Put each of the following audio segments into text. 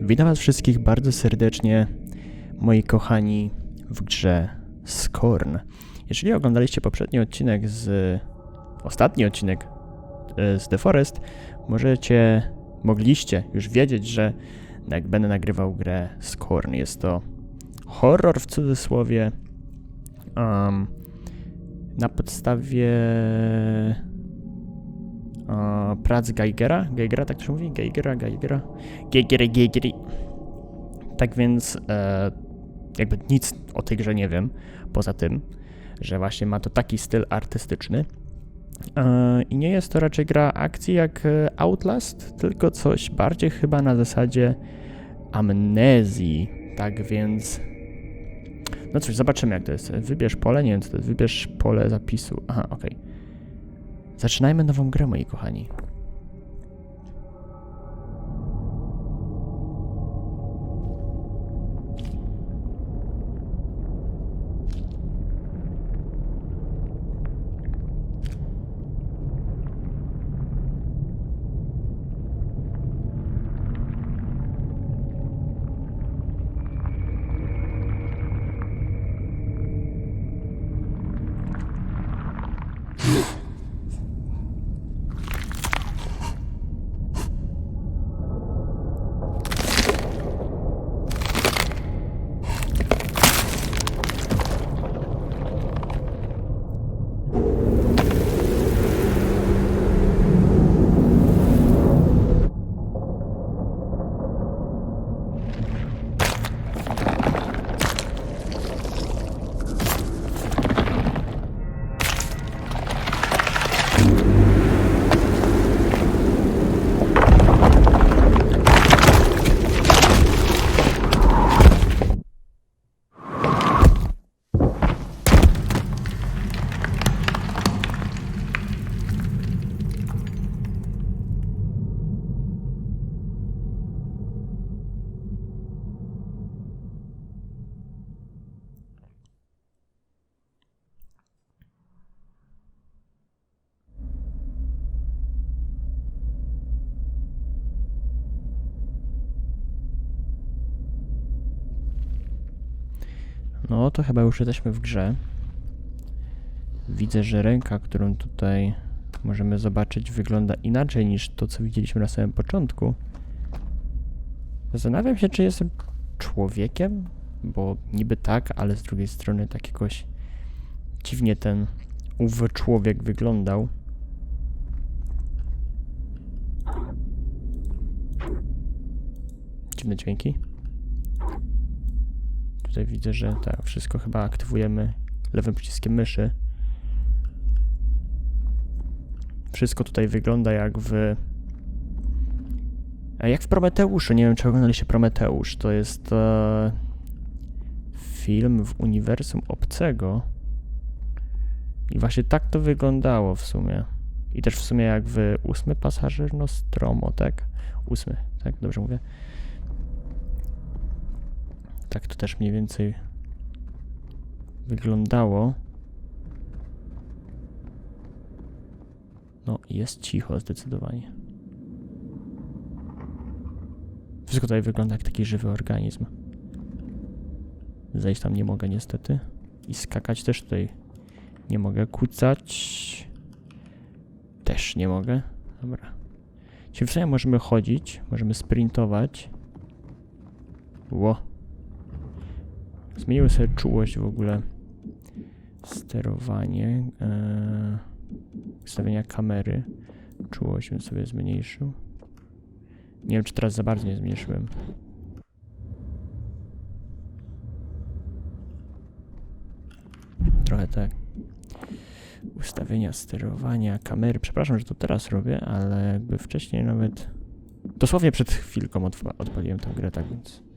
Witam Was wszystkich bardzo serdecznie, moi kochani, w grze Scorn. Jeżeli oglądaliście poprzedni odcinek z. ostatni odcinek e, z The Forest, możecie. mogliście już wiedzieć, że jak będę nagrywał grę Scorn. Jest to horror w cudzysłowie. Um, na podstawie prac Geigera. Geigera, tak to się mówi? Geigera, Geigera. Geigery, Geigery. Tak więc e, jakby nic o tej grze nie wiem, poza tym, że właśnie ma to taki styl artystyczny. E, I nie jest to raczej gra akcji jak e, Outlast, tylko coś bardziej chyba na zasadzie amnezji. Tak więc. No cóż, zobaczymy jak to jest. Wybierz pole, nie wiem co to jest. Wybierz pole zapisu. Aha, okej. Zaczynajmy nową grę, moi kochani. No to chyba już jesteśmy w grze. Widzę, że ręka, którą tutaj możemy zobaczyć, wygląda inaczej niż to, co widzieliśmy na samym początku. Zastanawiam się, czy jestem człowiekiem, bo niby tak, ale z drugiej strony tak jakoś dziwnie ten ów człowiek wyglądał. Dziwne dźwięki. Tutaj widzę, że tak, wszystko chyba aktywujemy lewym przyciskiem myszy. Wszystko tutaj wygląda jak w... Jak w Prometeuszu. Nie wiem, czy oglądaliście Prometeusz. To jest e, film w uniwersum obcego. I właśnie tak to wyglądało w sumie. I też w sumie jak w ósmy pasażer Nostromo, tak? Ósmy, tak? Dobrze mówię? Tak to też mniej więcej wyglądało. No, jest cicho zdecydowanie. Wszystko tutaj wygląda jak taki żywy organizm. Zejść tam nie mogę niestety. I skakać też tutaj nie mogę. Kucać też nie mogę. Dobra. Czyli w sumie możemy chodzić, możemy sprintować. Ło. Zmieniły sobie czułość w ogóle. Sterowanie. E, ustawienia kamery. Czułość bym sobie zmniejszył. Nie wiem, czy teraz za bardzo nie zmniejszyłem. Trochę tak. Ustawienia sterowania kamery. Przepraszam, że to teraz robię, ale jakby wcześniej nawet. Dosłownie przed chwilką odpa- odpaliłem tę grę, tak więc.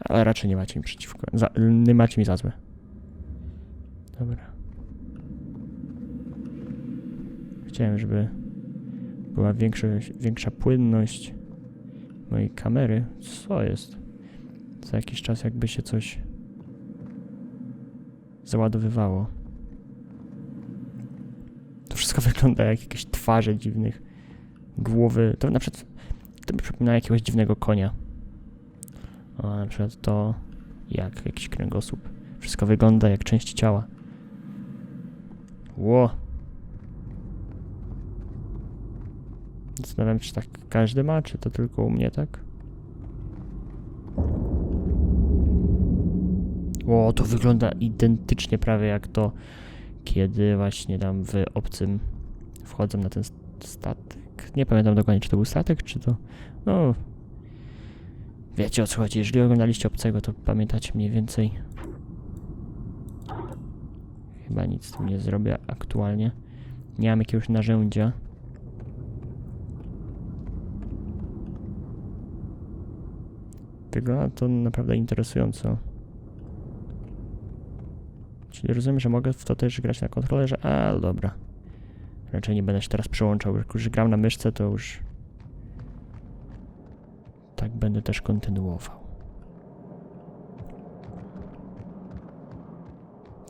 Ale raczej nie macie mi przeciwko. Za, nie macie mi za złe. Dobra. Chciałem, żeby była większość, większa płynność mojej kamery. Co jest? Co jakiś czas jakby się coś załadowywało. To wszystko wygląda jak jakieś twarze dziwnych, głowy. To na przykład to mi przypomina jakiegoś dziwnego konia. Na przykład to jak jakiś kręgosłup. Wszystko wygląda jak część ciała. Ło. Zastanawiam się, czy tak każdy ma, czy to tylko u mnie, tak? Ło, to wygląda identycznie prawie jak to, kiedy właśnie tam w obcym wchodzę na ten statek. Nie pamiętam dokładnie, czy to był statek, czy to... No... Wiecie o co chodzi. Jeżeli oglądaliście obcego, to pamiętacie mniej więcej. Chyba nic z tym nie zrobię aktualnie. Nie mam jakiegoś narzędzia. Wygląda to naprawdę interesująco. Czyli rozumiem, że mogę w to też grać na kontrolerze, ale dobra. Raczej nie będę się teraz przełączał. Jak już gram na myszce, to już tak będę też kontynuował.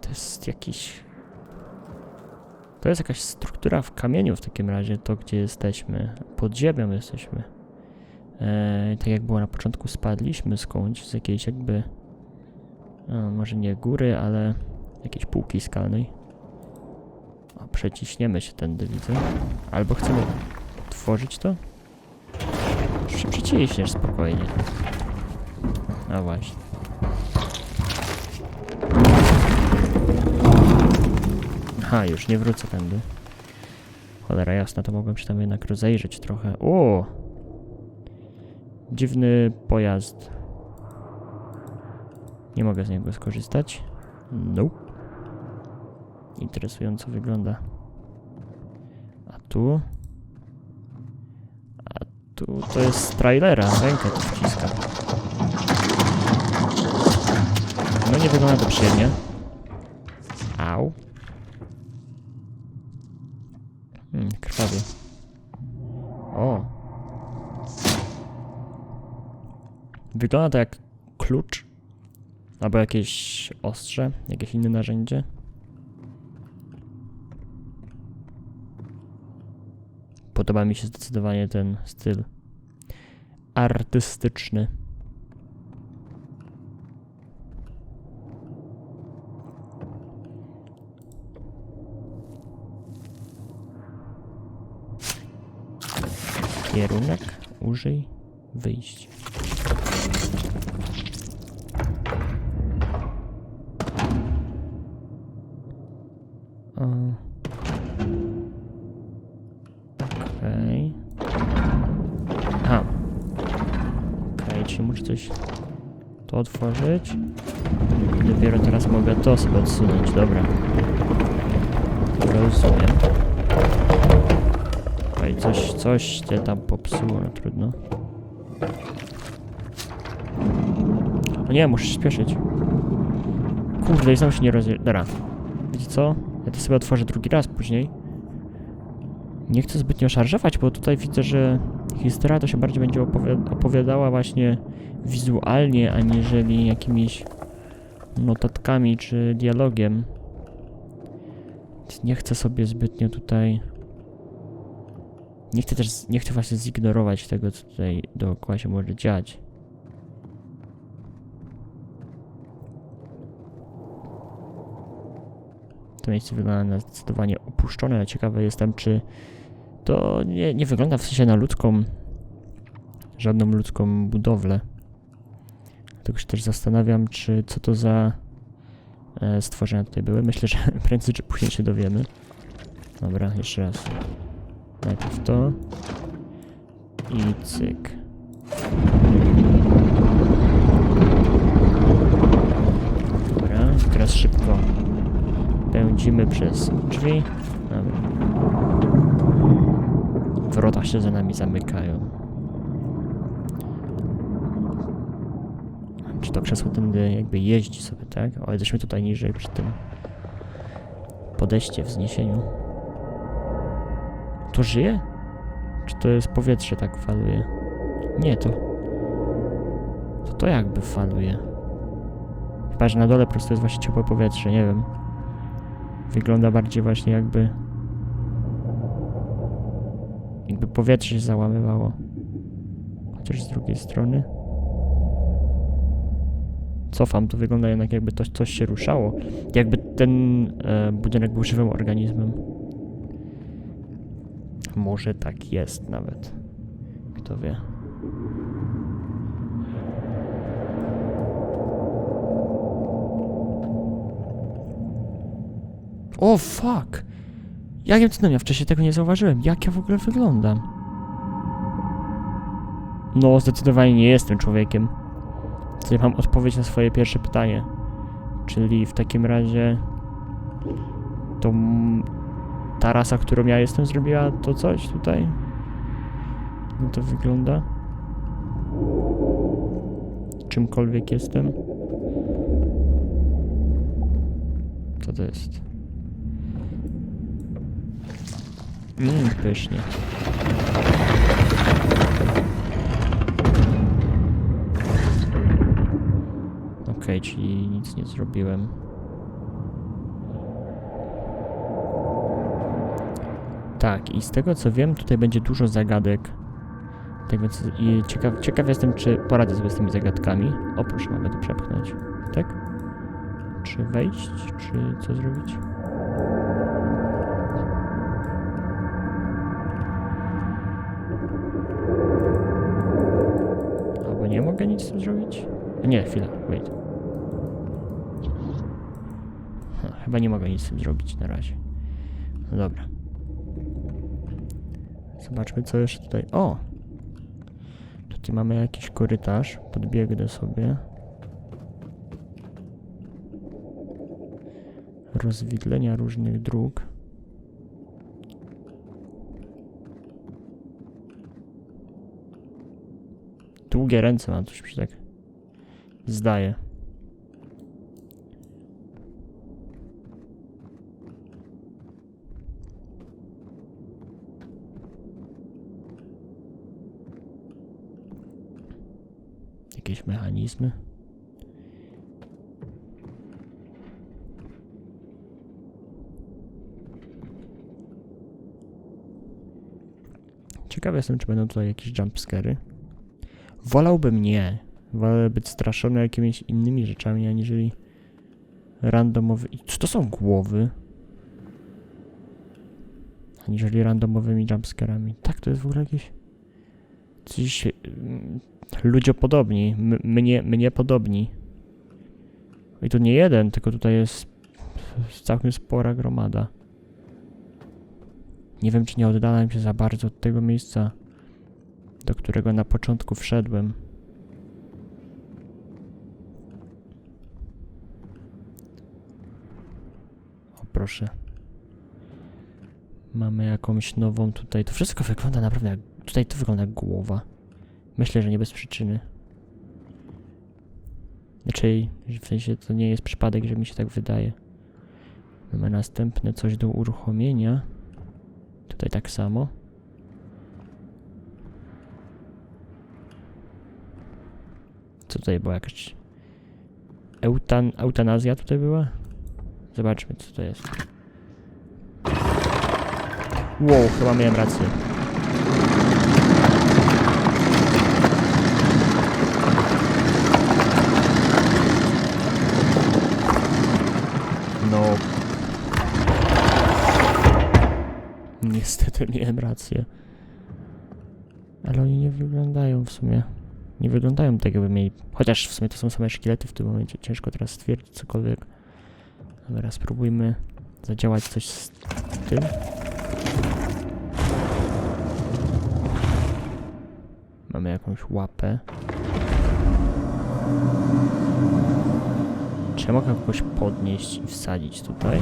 To jest jakiś. To jest jakaś struktura w kamieniu w takim razie, to gdzie jesteśmy. Pod ziemią jesteśmy. Eee, tak jak było na początku, spadliśmy skądś, z jakiejś jakby. No, może nie góry, ale jakiejś półki skalnej. O, przeciśniemy się tędy, widzę. Albo chcemy tworzyć to? Już się przeciśniesz spokojnie. No właśnie. Aha, już nie wrócę tędy. Cholera jasna, to mogłem się tam jednak rozejrzeć trochę. O! Dziwny pojazd. Nie mogę z niego skorzystać. Nope. Interesująco wygląda. A tu? To jest z trailera. Rękę tu wciska. No nie wygląda to przyjemnie. Au. Hmm, krwawy. O. Wygląda to jak klucz. Albo jakieś ostrze, jakieś inne narzędzie. Podoba mi się zdecydowanie ten styl artystyczny. Kierunek, użyj, wyjść. I dopiero teraz mogę to sobie odsunąć, dobra. Rozumiem. Okej, coś, coś cię tam popsuło, no trudno. O nie, muszę się śpieszyć. Kurde, i znowu się nie rozje... Dobra. Wiecie co? Ja to sobie otworzę drugi raz później. Nie chcę zbytnio szarżować, bo tutaj widzę, że historia to się bardziej będzie opowi- opowiadała właśnie wizualnie, aniżeli jakimiś notatkami czy dialogiem. Więc nie chcę sobie zbytnio tutaj... Nie chcę też, nie chcę właśnie zignorować tego, co tutaj dookoła się może dziać. To miejsce wygląda na zdecydowanie opuszczone, ale ciekawy jestem, czy to nie, nie wygląda w sensie na ludzką, żadną ludzką budowlę. Dlatego się też zastanawiam, czy co to za e, stworzenia tutaj były. Myślę, że prędzej czy później się dowiemy. Dobra, jeszcze raz. Najpierw to. I cyk. Dobra, teraz szybko pędzimy przez drzwi. Dobra. Wrota się za nami zamykają. Czy to krzesło tędy jakby jeździ sobie, tak? O, jesteśmy tutaj niżej przy tym podejście, wzniesieniu. To żyje? Czy to jest powietrze tak faluje? Nie, to... To to jakby faluje. Chyba, że na dole po prostu jest właśnie ciepłe powietrze, nie wiem. Wygląda bardziej właśnie jakby... Jakby powietrze się załamywało. Chociaż z drugiej strony... cofam, to wygląda jednak jakby to, coś się ruszało. Jakby ten e, budynek był żywym organizmem. Może tak jest nawet. Kto wie. O fuck! Jakim cudem ja wcześniej tego nie zauważyłem? Jak ja w ogóle wyglądam? No, zdecydowanie nie jestem człowiekiem. Tutaj mam odpowiedź na swoje pierwsze pytanie. Czyli w takim razie to ta rasa, którą ja jestem, zrobiła to coś tutaj? No to wygląda. Czymkolwiek jestem. Co to jest? Mmm, pysznie. Okej, czyli nic nie zrobiłem. Tak, i z tego co wiem, tutaj będzie dużo zagadek. Tak więc ciekaw, ciekaw jestem, czy poradzę sobie z tymi zagadkami. O, proszę, mogę to przepchnąć. Tak? Czy wejść, czy co zrobić? Nie, chwila, wait. Chyba nie mogę nic z tym zrobić na razie. No dobra. Zobaczmy, co jeszcze tutaj. O! Tutaj mamy jakiś korytarz. Podbiegnę sobie. Rozwidlenia różnych dróg. Długie ręce mam, coś mi się tak zdaje. Jakieś mechanizmy. Ciekawy jestem, czy będą tutaj jakieś jumpscary. Wolałbym nie. Wolę być straszony jakimiś innymi rzeczami, aniżeli randomowy... Czy to są głowy? Aniżeli randomowymi jumpscarami. Tak, to jest w ogóle jakieś... Coś... mm, Ludziopodobni. M- mnie, mnie podobni. I to nie jeden, tylko tutaj jest całkiem spora gromada. Nie wiem, czy nie oddałem się za bardzo od tego miejsca, do którego na początku wszedłem. O proszę. Mamy jakąś nową tutaj. To wszystko wygląda naprawdę jak. Tutaj to wygląda jak głowa. Myślę, że nie bez przyczyny. Znaczy, w sensie to nie jest przypadek, że mi się tak wydaje. Mamy następne coś do uruchomienia. Tutaj tak samo. Co tutaj była jakaś... Eutan... Eutanazja tutaj była? Zobaczmy co to jest. Wow, chyba miałem rację. No. Niestety miałem rację. Ale oni nie wyglądają w sumie. Nie wyglądają tak, jakby mieli. Chociaż w sumie to są same szkielety w tym momencie. Ciężko teraz stwierdzić cokolwiek. Dobra, spróbujmy zadziałać coś z tym. Mamy jakąś łapę. Czy mogę kogoś podnieść i wsadzić tutaj?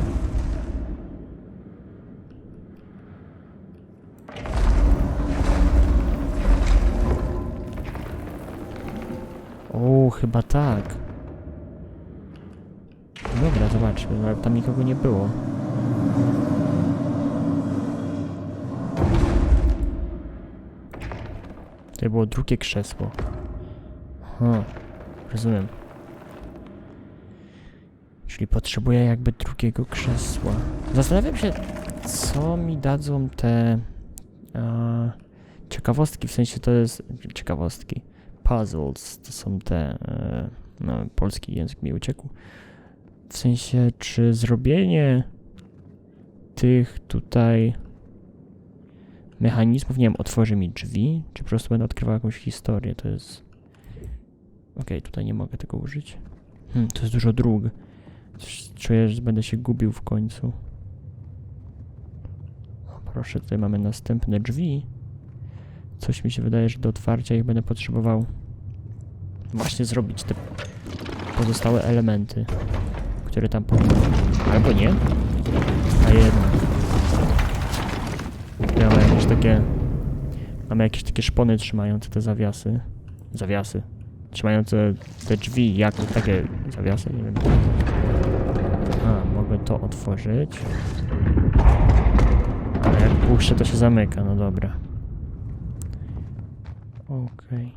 O, chyba tak. Dobra, zobaczmy, ale tam nikogo nie było. Tutaj było drugie krzesło. Aha, rozumiem. Czyli potrzebuję jakby drugiego krzesła. Zastanawiam się, co mi dadzą te e, ciekawostki, w sensie to jest ciekawostki. Puzzles to są te e, No, polski język mi uciekł. W sensie, czy zrobienie tych tutaj mechanizmów, nie wiem, otworzy mi drzwi, czy po prostu będę odkrywał jakąś historię, to jest... Okej, tutaj nie mogę tego użyć. Hmm, to jest dużo dróg. Czuję, że będę się gubił w końcu. O, proszę, tutaj mamy następne drzwi. Coś mi się wydaje, że do otwarcia ich będę potrzebował właśnie zrobić te pozostałe elementy, które tam powinny. Albo nie. A jednak. Mamy jakieś takie. Mamy jakieś takie szpony trzymające te zawiasy. Zawiasy. Trzymające te drzwi, jak takie zawiasy, nie wiem. A, mogę to otworzyć. Ale jak puszczę, to się zamyka, no dobra. Okej.